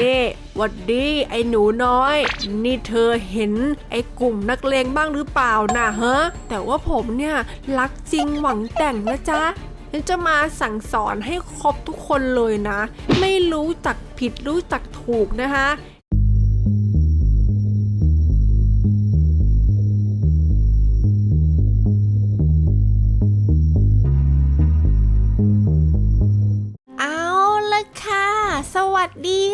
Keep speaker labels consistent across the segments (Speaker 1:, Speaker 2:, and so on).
Speaker 1: นี่วัดดีไอ้หนูน้อย นี่เธอเห็นไอ้กลุ่มนักเลงบ้างหรือเปล่านะฮะแต่ว่าผมเนี่ยรักจริงหวังแต่งนะจ๊ะฉันจะมาสั่งสอนให้ครบทุกคนเลยนะ ไม่รู้จักผิดรู้จักถูกนะคะเอาละค่ะสวัสดี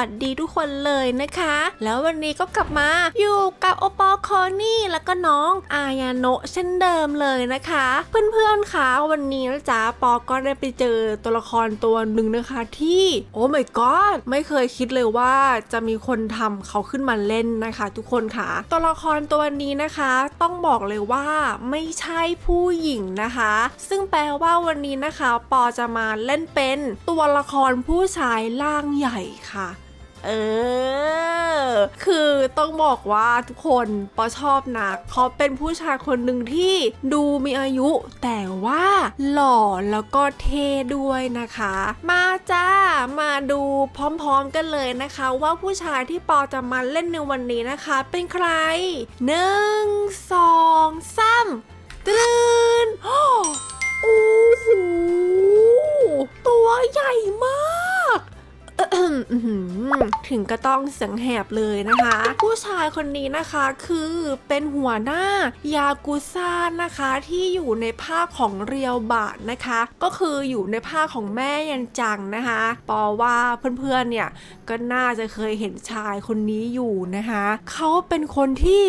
Speaker 1: วัสดีทุกคนเลยนะคะ แล้ววันนี้ก็กลับมาอยู่กับโอปอคอนี่แล้วก็น้องอายาโนะเช่นเดิมเลยนะคะ เพื่อนๆคะวันนี้นะจ๊ะปอก็ได้ไปเจอตัวละครตัวหนึ่งนะคะที่โอ้ my god ไม่เคยคิดเลยว่าจะมีคนทำเขาขึ้นมาเล่นนะคะ ทุกคนค่ะ ตัวละครตัวนี้นะคะ ต้องบอกเลยว่าไม่ใช่ผู้หญิงนะคะ ซึ่งแปลว่าวันนี้นะคะ ปอจะมาเล่นเป็นตัวละครผู้ชายร่างใหญ่ค่ะ เออ คือต้องบอกว่าทุกคนปอชอบนะเขาเป็นผู้ชายคนหนึ่งที่ดูมีอายุ แต่ว่าหล่อแล้วก็เท่ด้วยนะคะ มาจ้า มาดูพร้อมๆกันเลยนะคะ ว่าผู้ชายที่ปอจะมาเล่นในวันนี้นะคะ เป็นใครหนึ่งสองสามตื่นโอ้โหตัวใหญ่มาก ถึงก็ต้องเสียงแหบเลยนะคะ ผู้ชายคนนี้นะคะคือเป็นหัวหน้ายากุซ่านะคะที่อยู่ในภาคของเรียวบาทนะคะ ก็คืออยู่ในภาคของแม่ยันจังนะคะ ปอว่าเพื่อนๆเนี่ยก็น่าจะเคยเห็นชายคนนี้อยู่นะคะเขาเป็นคนที่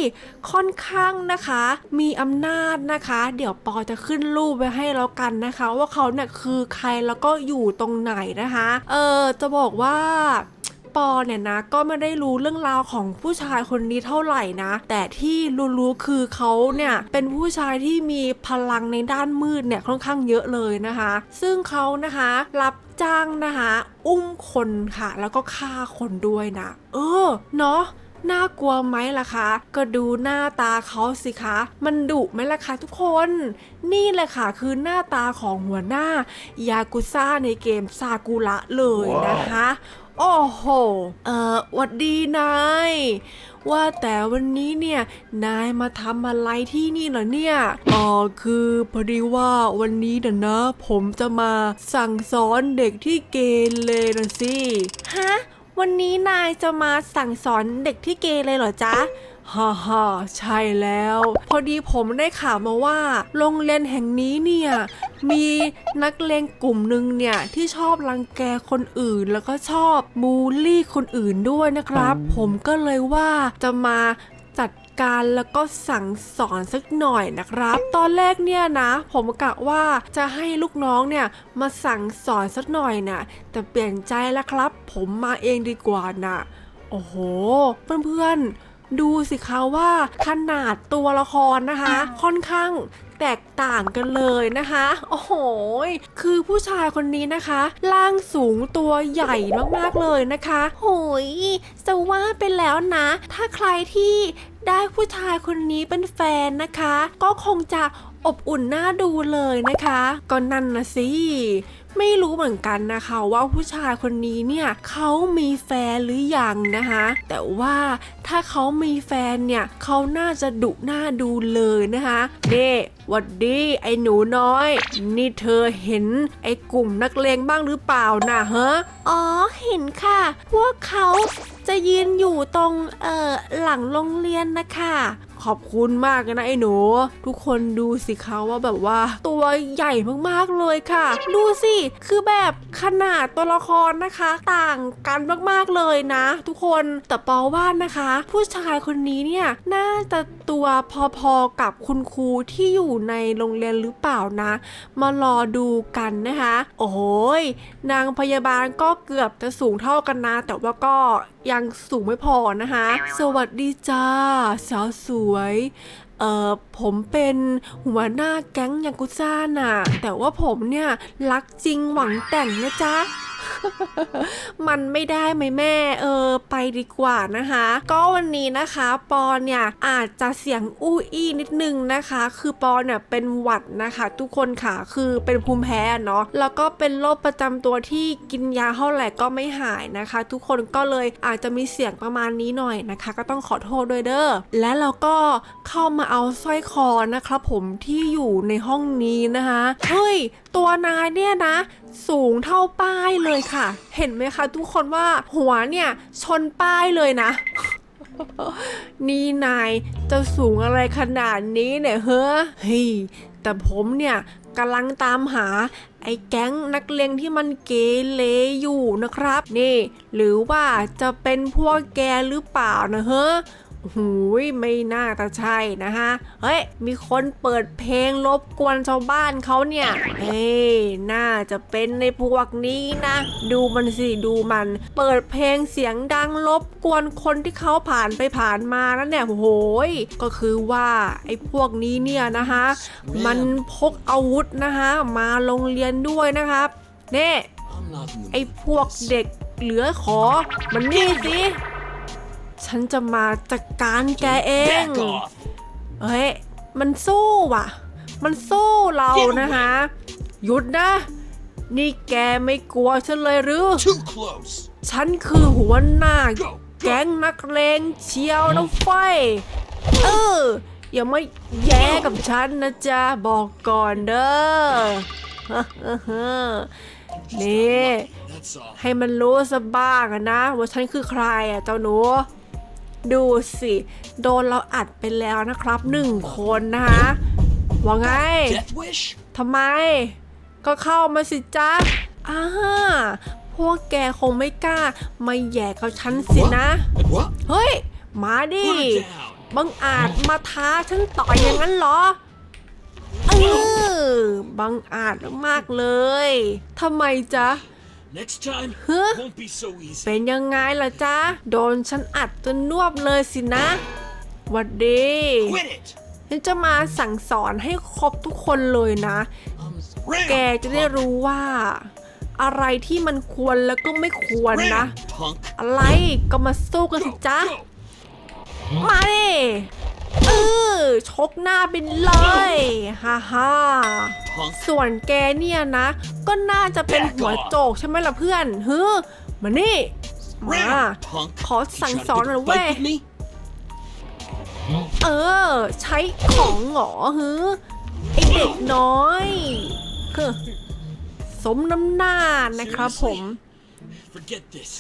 Speaker 1: ค่อนข้างนะคะ มีอำนาจนะคะ เดี๋ยวปอจะขึ้นรูปไว้ให้แล้วกันนะคะ ว่าเขาเนี่ยคือใครแล้วก็อยู่ตรงไหนนะคะ เออจะบอกว่าปอเนี่ยนะก็ไม่ได้รู้เรื่องราวของผู้ชายคนนี้เท่าไหร่นะ แต่ที่รู้ๆคือเขาเนี่ยเป็นผู้ชายที่มีพลังในด้านมืดเนี่ยค่อนข้างเยอะเลยนะคะ ซึ่งเขานะคะรับจ้างนะคะ อุ้มคนค่ะ แล้วก็ฆ่าคนด้วยนะ เออเนาะ น่ากลัวไหมล่ะคะ ก็ดูหน้าตาเขาสิคะ มันดุไหมล่ะคะทุกคน นี่แหละค่ะคือหน้าตาของหัวหน้ายากุซ่าในเกมซากุระเลยนะคะ โอ้โห เอ่อหวัดดีนายว่าแต่วันนี้เนี่ยนายมาทำอะไรที่นี่เหรอเนี่ยอ๋อคือพอดีว่าวันนี้นะนะ ผมจะมาสั่งสอนเด็กที่เกเรนะสิ ฮะ วันนี้นายจะมาสั่งสอนเด็กที่เกเรเหรอจ๊ะฮ่าฮ่าใช่แล้ว พอดีผมได้ข่าวมาว่า โรงเรียนแห่งนี้เนี่ย มีนักเลงกลุ่มหนึ่งเนี่ย ที่ชอบรังแกคนอื่น แล้วก็ชอบมูลลี่คนอื่นด้วยนะครับ ผมก็เลยว่าจะมาจัด การแล้วก็สั่งสอนสักหน่อยนะครับ ตอนแรกเนี่ยนะ ผมกะว่าจะให้ลูกน้องเนี่ยมาสั่งสอนสักหน่อยนะแต่เปลี่ยนใจแล้วครับ ผมมาเองดีกว่านะโอ้โห เพื่อนๆ ดูสิคะว่าขนาดตัวละครนะคะ ค่อนข้างแตกต่างกันเลยนะคะ โอ้โห คือผู้ชายคนนี้นะคะ ร่างสูงตัวใหญ่มากๆเลยนะคะ โหยจะว่าไปแล้วนะ ถ้าใครที่ ได้ผู้ชายคนนี้เป็นแฟนนะคะ ก็คงจะอบอุ่นน่าดูเลยนะคะ ก็นั่นนะสิ ไม่รู้เหมือนกันนะคะว่าผู้ชายคนนี้เนี่ยเขามีแฟนหรือยังนะคะ แต่ว่าถ้าเขามีแฟนเนี่ยเขาน่าจะดุหน้าดูเลยนะคะเน่หวัดดีไอ้หนูน้อย นี่เธอเห็นไอ้กลุ่มนักเลงบ้างหรือเปล่านะฮะอ๋อเห็นค่ะ พวกเขาจะยืนอยู่ตรงเอ่อหลังโรงเรียนนะคะ ขอบคุณมากนะไอ้หนู ทุกคนดูสิคะว่าแบบว่า ตัวใหญ่มากๆเลยค่ะ ดูสิ คือแบบขนาดตัวละครนะคะ ต่างกันมากๆเลยนะ ทุกคนแต่ปอว่านะคะ ผู้ชายคนนี้เนี่ยน่าจะ ตัวพอๆกับคุณครูที่อยู่ในโรงเรียนหรือเปล่านะ มารอดูกันนะคะ โอ้ยนางพยาบาลก็เกือบจะสูงเท่ากันนะ แต่ว่าก็ยังสูงไม่พอนะคะ สวัสดีจ้า สาวสวยเออผมเป็นหัวหน้าแก๊งยากุซ่าน่ะ แต่ว่าผมเนี่ยรักจริงหวังแต่งนะจ๊ะ มันไม่ได้ไหมแม่ เออ ไปดีกว่านะคะ ก็วันนี้นะคะปอนเนี่ยอาจจะเสียงอู้อี้นิดนึงนะคะ คือปอนเนี่ยเป็นหวัดนะคะ ทุกคนค่ะคือเป็นภูมิแพ้เนาะแล้วก็เป็นโรคประจำตัวที่กินยาเท่าไหร่ก็ไม่หายนะคะ ทุกคนก็เลยอาจจะมีเสียงประมาณนี้หน่อยนะคะ ก็ต้องขอโทษด้วยเด้อและเราก็เข้ามาเอาสร้อยคอนะครับผมที่อยู่ในห้องนี้นะคะเฮ้ยตัวนายเนี่ยนะ สูงเท่าป้ายเลยค่ะ เห็นไหมคะทุกคนว่าหัวเนี่ยชนป้ายเลยนะ นี่นายจะสูงอะไรขนาดนี้เนี่ยเฮ้อเฮ้ยแต่ผมเนี่ยกำลังตามหาไอ้แก๊งนักเลงที่มันเกเรอยู่นะครับ นี่ หรือว่าจะเป็นพวกแกหรือเปล่านะเฮ้อหูยไม่น่าจะใช่นะฮะ เฮ้ย มีคนเปิดเพลงรบกวนชาวบ้านเขาเนี่ย เฮ้ยน่า จะเป็นในพวกนี้นะ ดูมันสิดูมัน เปิดเพลงเสียงดังรบกวนคนที่เขาผ่านไปผ่านมานั่นเนี่ยโหยก็คือว่าไอ้พวกนี้เนี่ยนะคะ มันพกอาวุธนะคะมาโรงเรียนด้วยนะครับเน่ไอ้พวกเด็กเหลือขอ มันนี่สิฉันจะมาจัดการแกเองเฮ้ย มันสู้ว่ะ มันสู้เรานะคะ หยุดนะ นี่แกไม่กลัวฉันเลยหรือ
Speaker 2: Too close!
Speaker 1: ฉันคือหัวหน้า
Speaker 2: Go!
Speaker 1: แก๊งนักเลงเชียวนะไฟ เออ อย่ามาแย่กับฉันนะจ๊ะ บอกก่อนเด้อนี่
Speaker 2: That's all.
Speaker 1: ให้มันรู้ซะบ้างอะนะ ว่าฉันคือใครอะเจ้าหนู ดูสิ โดนเราอัดไปแล้วนะครับหนึ่งคนนะคะว่าไง
Speaker 2: Death wish?
Speaker 1: ทำไม ก็เข้ามาสิจ๊ะอ่าพวกแกคงไม่กล้า มาแหย่กับฉันสินะ
Speaker 2: What?
Speaker 1: เฮ้ย มาดิ
Speaker 2: Put it down.
Speaker 1: บังอาจมาท้าฉันต่อยอย่างนั้นเหรอเออบังอาจมากๆเลยทำไมจ๊ะ
Speaker 2: Next time,
Speaker 1: Huh?
Speaker 2: won't be so easy.
Speaker 1: เป็นยังไงล่ะจ๊ะ โดนฉันอัดจนนวบเลยสินะหวัดดี
Speaker 2: Quit it!
Speaker 1: ฉันจะมาสั่งสอนให้ครบทุกคนเลยนะ
Speaker 2: Ram!
Speaker 1: แกจะได้รู้ว่า อะไรที่มันควรแล้วก็ไม่ควรนะ
Speaker 2: Ram, punk!
Speaker 1: อะไรก็มาสู้กันสิ
Speaker 2: Go,
Speaker 1: จ๊ะ
Speaker 2: go!
Speaker 1: มาดิเออชกหน้าไปเลยฮ่าฮ่า
Speaker 2: Punk!
Speaker 1: ส่วนแกเนี่ยนะ ก็น่าจะเป็นหัวโจกใช่ไหมล่ะเพื่อนเฮ้อมานี่มา
Speaker 2: Ram, punk!
Speaker 1: ขอ
Speaker 2: You
Speaker 1: สั่ง
Speaker 2: trying to
Speaker 1: สอน
Speaker 2: pick
Speaker 1: หน่
Speaker 2: a
Speaker 1: อยเว้ย
Speaker 2: fight with me?
Speaker 1: เออ ใช้ของเหงอฮือไอเด็กน้อยเฮ้อ สมน้ำหน้านะครับผม
Speaker 2: Forget this.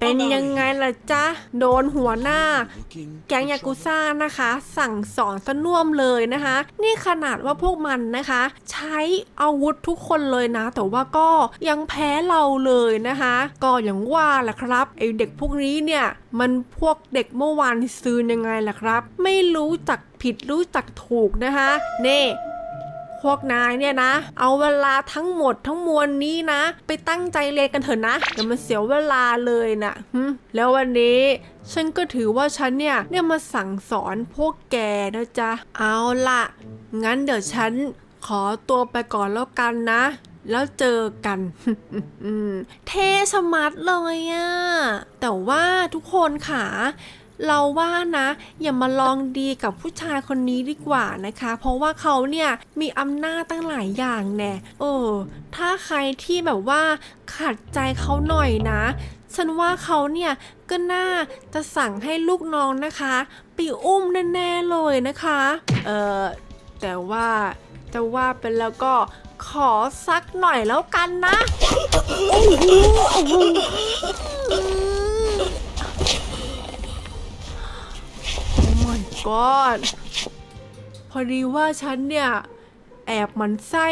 Speaker 1: เป็น
Speaker 2: I'm outta
Speaker 1: ยังไง
Speaker 2: here.
Speaker 1: ล่ะจ๊ะ โดนหัวหน้า
Speaker 2: Looking
Speaker 1: แก๊ง
Speaker 2: for
Speaker 1: ยากุ
Speaker 2: trouble.
Speaker 1: ซ่านะคะ สั่งสอนสน่วมเลยนะคะ นี่ขนาดว่าพวกมันนะคะ ใช้อาวุธทุกคนเลยนะ แต่ว่าก็ยังแพ้เราเลยนะคะ ก็อย่างว่าแหละครับไอเด็กพวกนี้เนี่ย มันพวกเด็กเมื่อวานซื้อยังไงล่ะครับ ไม่รู้จักผิดรู้จักถูกนะคะเน่ พวกนายเนี่ยนะ เอาเวลาทั้งหมดทั้งมวลนี้นะ ไปตั้งใจเรียนกันเถอะนะอย่ามาเสียเวลาเลยนะแล้ววันนี้ฉันก็ถือว่าฉันเนี่ยเนี่ยมาสั่งสอนพวกแกนะจ๊ะเอาละงั้นเดี๋ยวฉันขอตัวไปก่อนแล้วกันนะ แล้วเจอกันเท่ชะมัดเลยอะแต่ว่าทุกคนค่ะ เราว่านะ อย่ามาลองดีกับผู้ชายคนนี้ดีกว่านะคะ เพราะว่าเขาเนี่ยมีอำนาจตั้งหลายอย่างแน่เออ ถ้าใครที่แบบว่าขัดใจเขาหน่อยนะ ฉันว่าเขาเนี่ยก็น่าจะสั่งให้ลูกน้องนะคะไปอุ้มแน่ๆเลยนะคะ เออแต่ว่าจะว่าไปแล้วก็ขอสักหน่อยแล้วกันนะ โอ้โห god พอดีว่าฉันเนี่ย แอบหมันไส้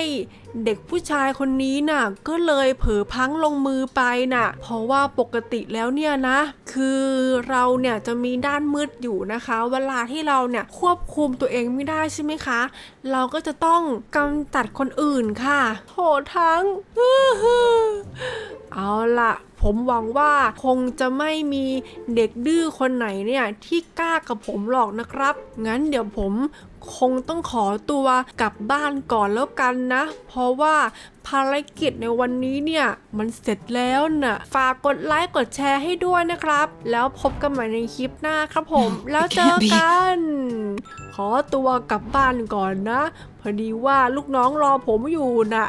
Speaker 1: เด็กผู้ชายคนนี้น่ะ ก็เลยเผลอพังลงมือไปน่ะ เพราะว่าปกติแล้วเนี่ยนะ คือเราเนี่ยจะมีด้านมืดอยู่นะคะ เวลาที่เราเนี่ยควบคุมตัวเองไม่ได้ใช่ไหมคะ เราก็จะต้องกำจัดคนอื่นค่ะโหทั้ง เอาล่ะผมหวังว่าคงจะไม่มีเด็กดื้อคนไหนเนี่ยที่กล้ากับผมหรอกนะครับ งั้นเดี๋ยวผมคงต้องขอตัวกลับบ้านก่อนแล้วกันนะ เพราะว่าภารกิจในวันนี้เนี่ยมันเสร็จแล้วน่ะ ฝากกดไลค์กดแชร์ให้ด้วยนะครับ แล้วพบกันใหม่ในคลิปหน้าครับผม แล้วเจอกัน ขอตัวกลับบ้านก่อนนะ พอดีว่าลูกน้องรอผมอยู่น่ะ